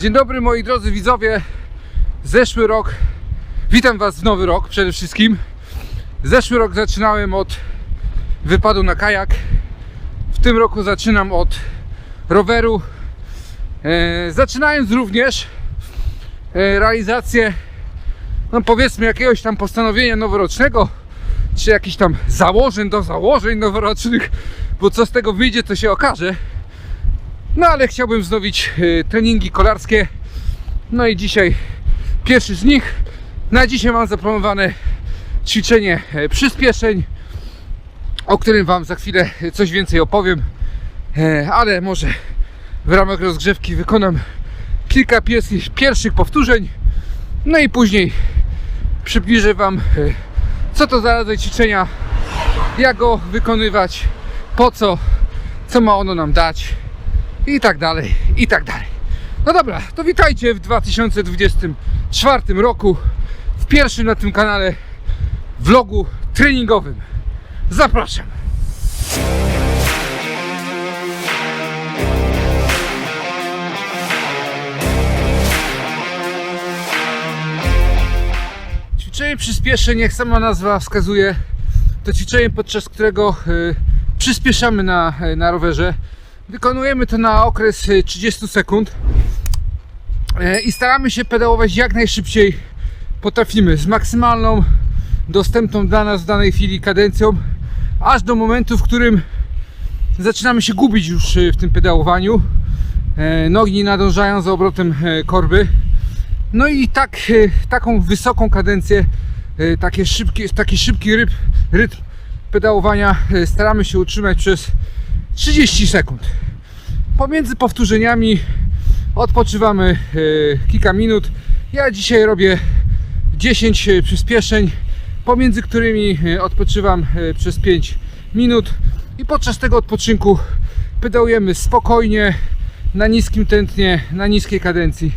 Dzień dobry moi drodzy widzowie. Zeszły rok, witam Was w nowy rok przede wszystkim. Zeszły rok zaczynałem od wypadu na kajak. W tym roku zaczynam od roweru. E, zaczynając również e, realizację, no powiedzmy, jakiegoś tam postanowienia noworocznego, czy jakichś tam założeń do założeń noworocznych, bo co z tego wyjdzie, to się okaże. No ale chciałbym wznowić e, treningi kolarskie. No i dzisiaj pierwszy z nich. Na dzisiaj mam zaplanowane ćwiczenie e, przyspieszeń, o którym Wam za chwilę coś więcej opowiem. E, Ale może w ramach rozgrzewki wykonam kilka pierwszych, powtórzeń. No i później przybliżę Wam, e, co to za rodzaj ćwiczenia, jak go wykonywać, po co, co ma ono nam dać i tak dalej, i tak dalej. No dobra, to witajcie w 2024 roku w pierwszym na tym kanale vlogu treningowym. Zapraszam. Ćwiczenie przyspieszeń, jak sama nazwa wskazuje, to ćwiczenie, podczas którego y, przyspieszamy na, na rowerze. Wykonujemy to na okres y, 30 sekund E, i staramy się pedałować jak najszybciej potrafimy, z maksymalną dostępną dla nas w danej chwili kadencją, aż do momentu, w którym zaczynamy się gubić już y, w tym pedałowaniu. E, Nogi nie nadążają za obrotem e, korby. No i tak, e, taką wysoką kadencję, e, takie szybkie, taki szybki ryb, rytm pedałowania e, staramy się utrzymać przez 30 sekund. Pomiędzy powtórzeniami odpoczywamy e, kilka minut. Ja dzisiaj robię 10 przyspieszeń, pomiędzy którymi e, odpoczywam e, przez 5 minut i podczas tego odpoczynku pedałujemy spokojnie, na niskim tętnie, na niskiej kadencji,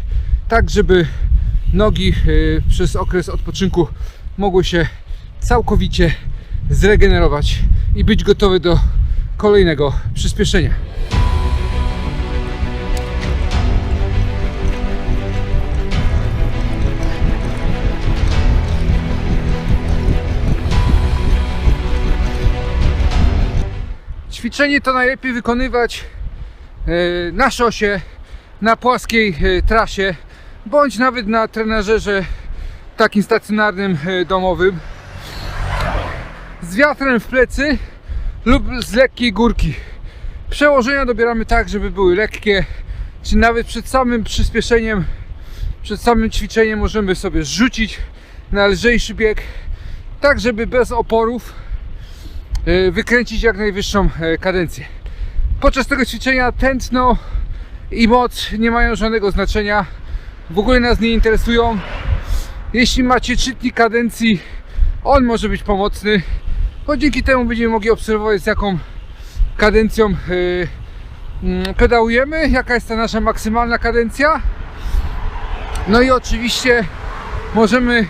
tak żeby nogi e, przez okres odpoczynku mogły się całkowicie zregenerować i być gotowe do kolejnego przyspieszenia. Ćwiczenie to najlepiej wykonywać e, na szosie, na płaskiej e, trasie, bądź nawet na trenażerze takim stacjonarnym e, domowym z wiatrem w plecy lub z lekkiej górki. Przełożenia dobieramy tak, żeby były lekkie, czy nawet przed samym przyspieszeniem, przed samym ćwiczeniem możemy sobie zrzucić na lżejszy bieg, tak żeby bez oporów e, wykręcić jak najwyższą e, kadencję. Podczas tego ćwiczenia tętno i moc nie mają żadnego znaczenia. W ogóle nas nie interesują. Jeśli macie czytnik kadencji, on może być pomocny, bo dzięki temu będziemy mogli obserwować z jaką kadencją e, mm, pedałujemy, jaka jest ta nasza maksymalna kadencja. No i oczywiście możemy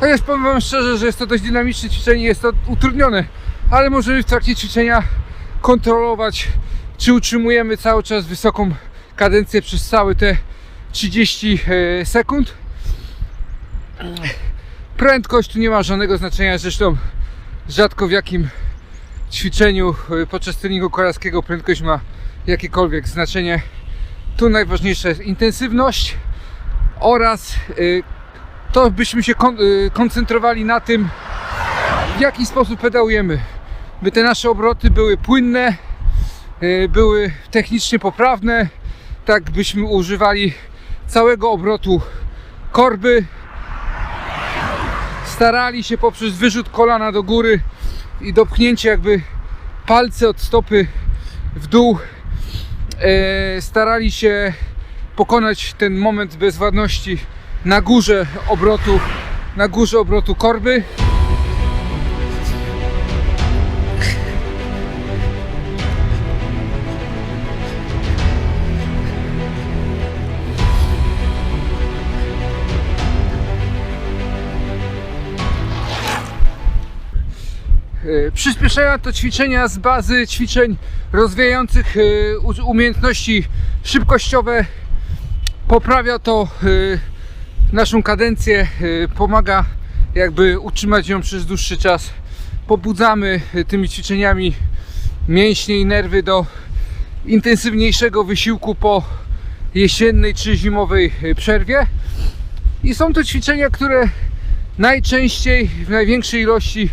to jest, powiem Wam szczerze, że jest to dość dynamiczne ćwiczenie, jest to utrudnione, ale możemy w trakcie ćwiczenia kontrolować, czy utrzymujemy cały czas wysoką kadencję przez całe te 30 e, sekund. Prędkość tu nie ma żadnego znaczenia, zresztą rzadko w jakim ćwiczeniu e, podczas treningu kolarskiego prędkość ma jakiekolwiek znaczenie. Tu najważniejsza jest intensywność oraz e, to byśmy się y, koncentrowali na tym, w jaki sposób pedałujemy. By te nasze obroty były płynne, y, były technicznie poprawne, tak byśmy używali całego obrotu korby. Starali się poprzez wyrzut kolana do góry i dopchnięcie jakby palce od stopy w dół e, starali się pokonać ten moment bezwładności na górze obrotu na górze obrotu korby Przyspieszenia to ćwiczenia z bazy ćwiczeń rozwijających e, umiejętności szybkościowe poprawia to y, naszą kadencję, pomaga jakby utrzymać ją przez dłuższy czas. Pobudzamy tymi ćwiczeniami mięśnie i nerwy do intensywniejszego wysiłku po jesiennej czy zimowej przerwie. I są to ćwiczenia, które najczęściej w największej ilości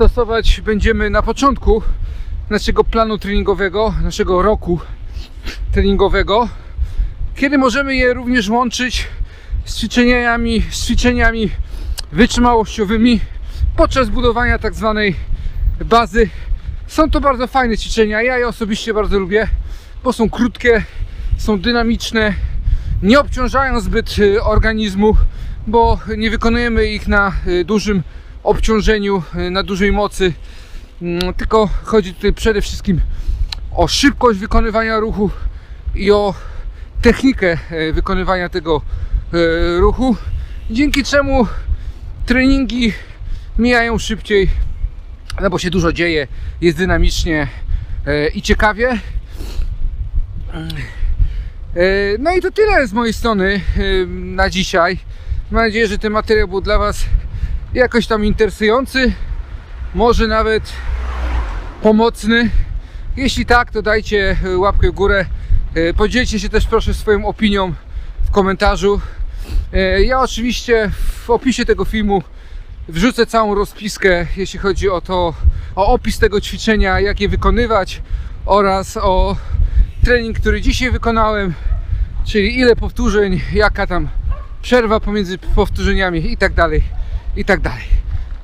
stosować będziemy na początku naszego planu treningowego, naszego roku treningowego, kiedy możemy je również łączyć z ćwiczeniami, z ćwiczeniami wytrzymałościowymi podczas budowania tak zwanej bazy. Są to bardzo fajne ćwiczenia, ja je osobiście bardzo lubię, bo są krótkie, są dynamiczne, nie obciążają zbyt y, organizmu, bo nie wykonujemy ich na y, dużym obciążeniu, y, na dużej mocy, Mm, tylko chodzi tutaj przede wszystkim o szybkość wykonywania ruchu i o technikę e, wykonywania tego e, ruchu, dzięki czemu treningi mijają szybciej, no bo się dużo dzieje, jest dynamicznie i ciekawie. No i to tyle z mojej strony na dzisiaj. Mam nadzieję, że ten materiał był dla Was jakoś tam interesujący, może nawet pomocny. Jeśli tak, to dajcie e, łapkę w górę. E, Podzielcie się też proszę swoją opinią w komentarzu. E, Ja oczywiście w opisie tego filmu wrzucę całą rozpiskę, jeśli chodzi o to, o opis tego ćwiczenia, jak je wykonywać oraz o trening, który dzisiaj wykonałem, czyli ile powtórzeń, jaka tam przerwa pomiędzy powtórzeniami i tak dalej, i tak dalej.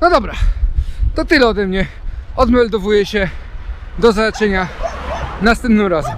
No dobra, to tyle ode mnie. Odmeldowuję się. Do zobaczenia następnym razem.